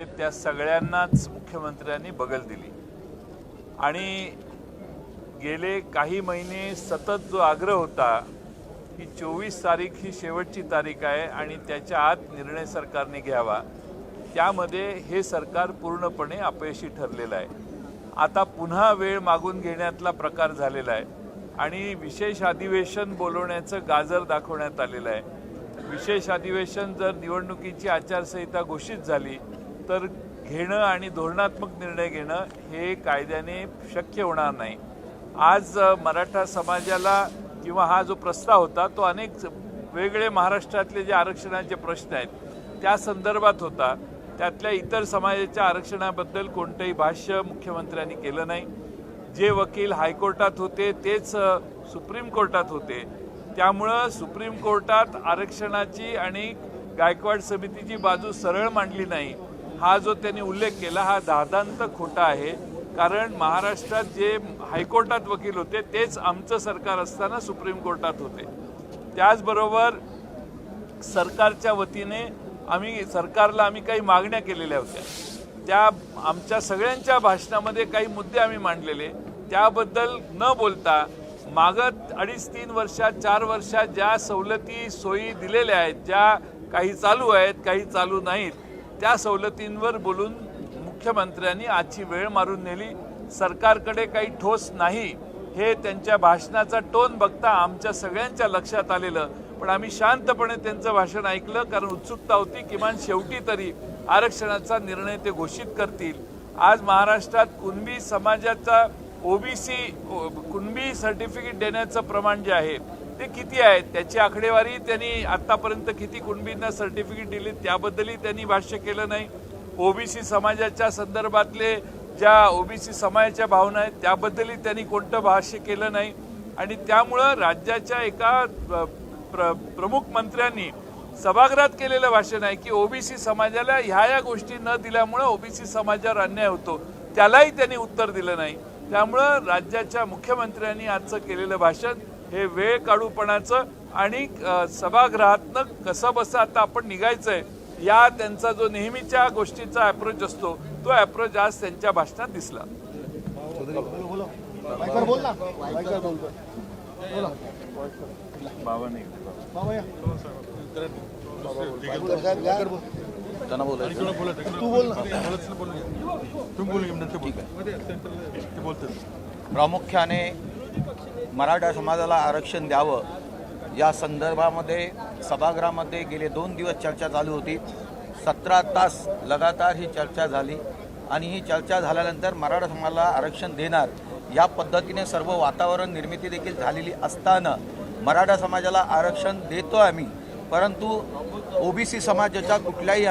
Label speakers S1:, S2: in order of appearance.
S1: त्या सगळ्यांनाच मुख्यमंत्र्यांनी बगल दिली. आणि गेले काही महिने सतत जो आग्रह होता की चोवीस तारीख ही शेवटची तारीख आहे आणि त्याच्या आत निर्णय सरकारने घ्यावा त्यामध्ये हे सरकार पूर्णपणे अपयशी ठरलेलं आहे. आता पुन्हा वेळ मागून घेण्यातला प्रकार झालेला आहे आणि विशेष अधिवेशन बोलवण्याचं गाजर दाखवण्यात आलेलं आहे. विशेष अधिवेशन जर निवडणुकीची आचारसंहिता घोषित झाली तर घेणं आणि धोरणात्मक निर्णय घेणं हे कायद्याने शक्य होणार नाही. आज मराठा समाजाला किंवा हा जो प्रस्ताव होता तो अनेक वेगळे महाराष्ट्रातले जे आरक्षणाचे प्रश्न आहेत त्या संदर्भात होता. त्यातल्या इतर समाजाच्या आरक्षणाबद्दल कोणतंही भाष्य मुख्यमंत्र्यांनी केलं नाही. जे वकील हायकोर्टात होते तेच सुप्रीम कोर्टात होते. त्यामुळं सुप्रीम कोर्टात आरक्षणाची आणि गायकवाड समितीची बाजू सरळ मांडली नाही. हा जो त्यांनी उल्लेख केला हा दादांत खोटा आहे. कारण महाराष्ट्रात जे हायकोर्टात वकील होते तेच आमचं सरकार असताना सुप्रीम कोर्टात होते. त्याचबरोबर सरकारच्या वतीने आम्ही सरकारला आम्ही काही मागण्या केलेल्या होत्या. त्या आमच्या सगळ्यांच्या भाषणामध्ये काही मुद्दे आम्ही मांडलेले. त्याबद्दल न बोलता मागत अडीच तीन वर्षात चार वर्षात ज्या सवलती सोयी दिलेल्या आहेत ज्या काही चालू आहेत काही चालू नाहीत त्या सवलतींवर बोलून मुख्यमंत्र्यांनी आजची वेळ मारून नेली. सरकारकडे काही ठोस नाही. हे त्यांच्या भाषणाचा टोन बघता आमच्या सगळ्यांच्या लक्षात आलेलं. पण आम्ही शांतपणे त्यांचं भाषण ऐकलं कारण उत्सुकता होती किमान शेवटी तरी आरक्षणाचा निर्णय ते घोषित करतील. आज महाराष्ट्रात कुणबी समाजाचा ओबीसी कुणबी सर्टिफिकेट देण्याचं प्रमाण जे आहे ते किती आहेत? त्याची आकडेवारी त्यांनी आतापर्यंत किती कुणबींना सर्टिफिकेट दिली त्याबद्दलही त्यांनी भाष्य केलं नाही. ओबीसी समाजाच्या संदर्भातले ज्या ओबीसी समाजाच्या भावना आहेत त्याबद्दलही त्यांनी कोणतं भाष्य केलं नाही. आणि त्यामुळं राज्याच्या एका प्र प्रमुख मंत्र्यांनी सभागृहात केलेलं भाषण आहे की ओबीसी समाजाला ह्या या गोष्टी न दिल्यामुळं ओबीसी समाजावर अन्याय होतो. त्यालाही त्यांनी उत्तर दिलं नाही. त्यामुळं राज्याच्या मुख्यमंत्र्यांनी आजचं केलेलं भाषण हे वेळ काढूपणाचं आणि सभागृहातनं कसं बसं आता आपण निघायचंय या त्यांचा जो नेहमीच्या गोष्टीचा अप्रोच असतो तो अप्रोच आज त्यांच्या भाषणात दिसला.
S2: माईकवर बोल ना. माईकवर बोलतो बोला
S1: बाबा नाही
S2: बाबा या. माईकवर बोल.
S3: त्यांना बोलायचं.
S2: तू बोल ना.
S3: प्रामुख्याने मराठा समाजाला आरक्षण द्यावं या संदर्भामध्ये सभागृहामध्ये गेले दोन दिवस चर्चा चालू होती. सतरा तास लगातार ही चर्चा झाली आणि ही चर्चा झाल्यानंतर मराठा समाजाला आरक्षण देणार या पद्धतीने सर्व वातावरण निर्मिती देखील झालेली असताना मराठा समाजाला आरक्षण देतो आम्ही. परंतु ओबीसी समाजाच्या कुठल्याही